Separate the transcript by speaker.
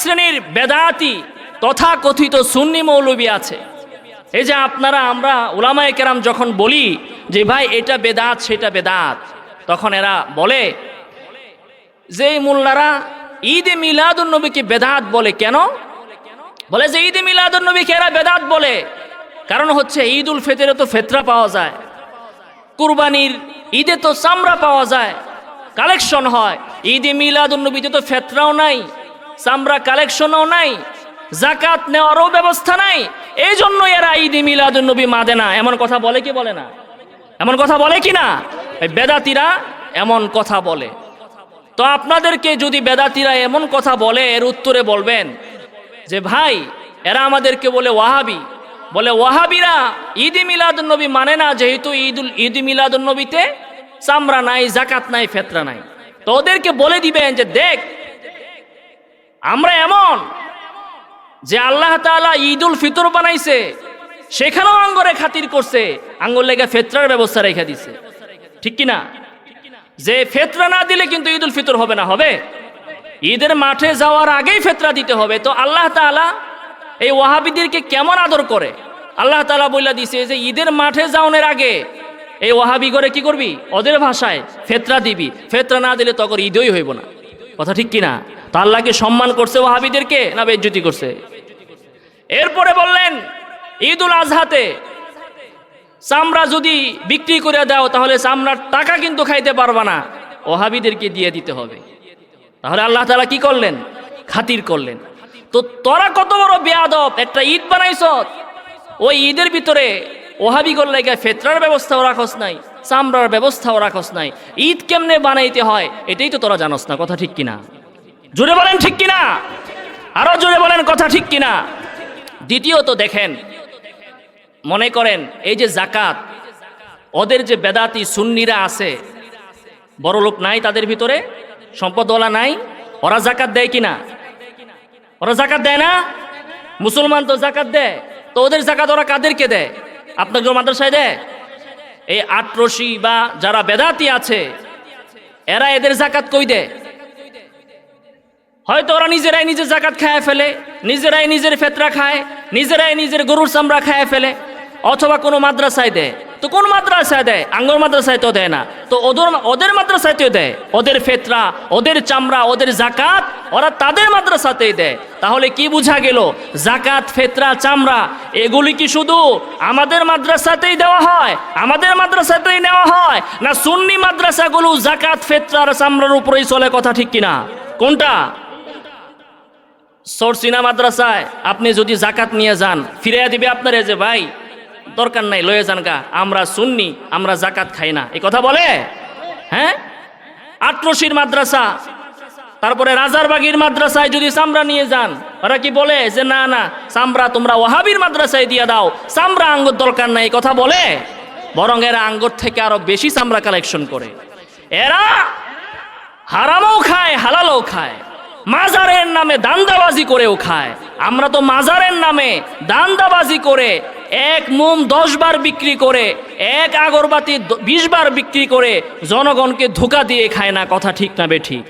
Speaker 1: শ্রেণির বেদাতি তথা কথিত সুন্নি মৌলবী আছে। এই যে আপনারা, আমরা ওলামায়ে কেরাম যখন বলি যে, ভাই, এটা বেদাত, সেটা বেদাত, তখন এরা বলে, যে মোল্লারা ঈদে মিলাদুন নবীকে বেদাত বলে কেন? বলে, যে ঈদে মিলাদুন নবীকে এরা বেদাত বলে। কারণ হচ্ছে ঈদ উল ফিতরে তো ফেতরা পাওয়া যায়, কুরবানির ঈদে তো চামড়া পাওয়া যায়, কালেকশন হয়। ঈদে মিলাদুন নবীতে তো ফেতরাও নাই চামড়া কালেকশনও নাই জাকাত নেওয়ারও ব্যবস্থা নাই এই জন্য এরা ঈদ মিলাদুন নবী মাদে না। এমন কথা বলে কি বলে না? এমন কথা বলে কি না? বেদাতিরা এমন কথা বলে। তো আপনাদেরকে যদি বেদাতিরা এমন কথা বলে, এর উত্তরে বলবেন যে, ভাই, এরা আমাদেরকে বলে ওয়াহাবি। বলে, ওয়াহাবিরা ঈদ মিলাদুল নবী মানে না, যেহেতু ঈদুল ঈদ মিলাদুল নবীতে চামড়া নাই জাকাত নাই, ফেতরা নাই। তো ওদেরকে বলে দিবেন যে, দেখ আমরা এমন যে আল্লাহ তাআলা ঈদুল ফিতর বানাইছে, সেখানেও আঙ্গরে খাতির করছে, আঙ্গুর লেগে ফেতরার ব্যবস্থা রেখে দিছে। ঠিক কি না যে ফেতরা না দিলে কিন্তু ঈদুল ফিতর হবে না, হবে? ঈদের মাঠে যাওয়ার আগেই ফেতরা দিতে হবে। তো আল্লাহ তাআলা এই ওয়াহাবিদেরকে কেমন আদর করে? আল্লাহ তাআলা বইলা দিছে যে ঈদের মাঠে যাওয়ার আগে এই ওয়াহাবি করে কি করবি? ওদের ভাষায় ফেতরা দিবি। ফেতরা না দিলে তখন ঈদই হইব না। কথা ঠিক কিনা? তো আল্লাহকে সম্মান করছে ওয়াহাবিদেরকে না বেজ্জতি করছে? এরপরে বললেন, ঈদুল আজহাতে চামড়া যদি বিক্রি করে দাও, তাহলে চামড়ার টাকা কিন্তু খাইতে পারবা না। ওহাবিদেরকে দিয়ে দিতে হবে। তাহলে আল্লাহ তালা কি করলেন? খাতির করলেন। তো তোরা কত বড় বেয়াদব, একটা ঈদ বানাইছ, ওই ঈদের ভিতরে ওহাবি করলে ফেতরার ব্যবস্থাও রাখস নাই, চামড়ার ব্যবস্থাও রাখস নাই। ঈদ কেমনে বানাইতে হয়, এটাই তো তোরা জানোস না, কথা ঠিক কিনা? জোরে বলেন ঠিক কিনা? আরও জোরে বলেন কথা ঠিক কিনা? দ্বিতীয়ত দেখেন, মনে করেন এই যে জাকাত ওদের যে বেদাতি সুন্নিরা আছে বড় লোক নাই তাদের ভিতরে, সম্পদওয়ালা নাই, ওরা জাকাত দেয় কিনা? ওরা জাকাত দেয় না? মুসলমান তো জাকাত দেয়, তো ওদের জাকাত ওরা কাদেরকে দেয়? আপনাকে মাদ্রাসায় দেয়? এই আটরশি বা যারা বেদাতি আছে, এরা এদের জাকাত কই দেয়? হয়তো ওরা নিজেরাই নিজের জাকাত খায় ফেলে, নিজেরাই নিজের ফেতরা খায়, নিজেরাই নিজের গরুর চামড়া খায় ফেলে, অথবা কোনো মাদ্রাসায় দেয়। তো কোন মাদ্রাসায় দেয়? আঙ্গর মাদ্রাসায় তো দেয় না। তো ওদের ওদের মাদ্রাসাতেও দেয়। ওদের ফেতরা, ওদের চামড়া, ওদের জাকাত ওরা তাদের মাদ্রাসাতেই দেয়। তাহলে কি বোঝা গেল? জাকাত ফেতরা, চামড়া, এগুলি কি শুধু আমাদের মাদ্রাসাতেই দেওয়া হয়? আমাদের মাদ্রাসাতেই নেওয়া হয়? না সুন্নি মাদ্রাসাগুলো জাকাত ফেতরার চামড়ার উপরেই চলে কথা ঠিক কিনা? কোনটা? সরসিনা মাদ্রাসায় আপনি যদি জাকাত নিয়ে যান ফিরিয়ে দিবে আপনারে যে, ভাই, দরকার নাই, লয়ে যান গা। আমরা শুননি আমরা জাকাত খাই না। এই কথা বলে? হ্যাঁ? আটরশির মাদ্রাসা তারপরে রাজারবাগির মাদ্রাসায় যদি চামড়া নিয়ে যান, ওরা কি বলে যে, না না, চামড়া তোমরা ওহাবির মাদ্রাসায় দিয়ে দাও, চামড়া আঙ্গুর দরকার নাই। কথা বলে? বরং এরা আঙ্গুর থেকে আরও বেশি চামড়া কালেকশন করে। এরা হারামও খায়, হালালও খায়। মাজারের নামে দান্দাবাজি করেও খায়। আমরা তো মাজারের নামে দান্দাবাজি করে এক মোম দশ বার বিক্রি করে, এক আগরবাতি বিশ বার বিক্রি করে জনগণকে ধোকা দিয়ে খায় না, কথা ঠিক না বে ঠিক।